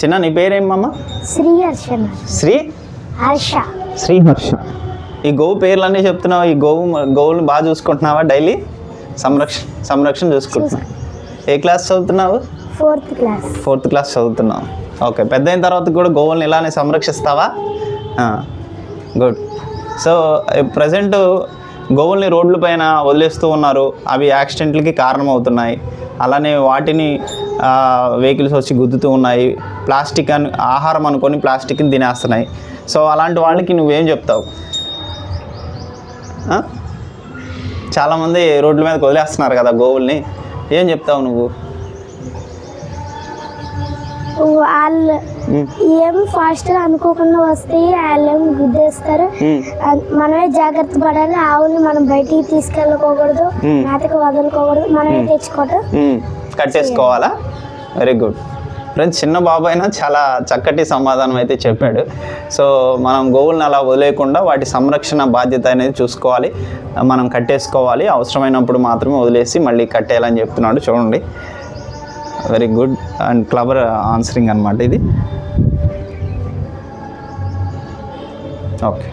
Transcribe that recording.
చిన్న నీ పేరేమమ్మ? శ్రీ హర్షణ శ్రీ? హర్ష. శ్రీహర్ష ఈ గోవు పేర్లన్నీ చెప్తున్నావు? ఈ గోవు గోవుని బాగా చూసుకుంటున్నావా డైలీ? సంరక్షణ సంరక్షణ చూసుకుంటున్నావు ఏ క్లాస్ చదువుతున్నావు? Fourth class. ఫోర్త్ క్లాస్ చదువుతున్నావు. ఓకే పెద్ద అయిన తర్వాత కూడా గోవుల్ని ఇలానే సంరక్షిస్తావా? గుడ్. సో ప్రజెంట్ గోవుల్ని రోడ్ల పైన వదిలేస్తూ ఉన్నారు. అవి యాక్సిడెంట్లకి కారణమవుతున్నాయి. అలానే వాటిని వెహికల్స్ వచ్చి గుద్దుతూ ఉన్నాయి. ప్లాస్టిక్ అని ఆహారం అనుకొని ప్లాస్టిక్ని తినేస్తున్నాయి. సో అలాంటి వాళ్ళకి నువ్వేం చెప్తావు? చాలామంది రోడ్ల మీద వదిలేస్తున్నారు కదా గోవుల్ని. ఏం చెప్తావు నువ్వు? వాళ్ళు ఏం ఫాస్ట్గా అనుకోకుండా వస్తే వాళ్ళు గుద్దేస్తారు? మనమే జాగ్రత్త పడాలి. ఆవుని మనం బయటికి తీసుకెళ్ళకూడదు. మేతకు వదలకూడదు. మనమే తెచ్చుకోవటం కట్టేసుకోవాలా వెరీ గుడ్ ఫ్రెండ్స్ చిన్న బాబు అయినా చాలా చక్కటి సమాధానం అయితే చెప్పాడు. సో మనం గోవులను అలా వదిలేయకుండా వాటి సంరక్షణ బాధ్యత అనేది చూసుకోవాలి. మనం కట్టేసుకోవాలి. అవసరమైనప్పుడు మాత్రమే వదిలేసి మళ్ళీ కట్టేయాలని చెప్తున్నాడు. చూడండి. Very good and clever answering అనమాట ఇది. ఓకే.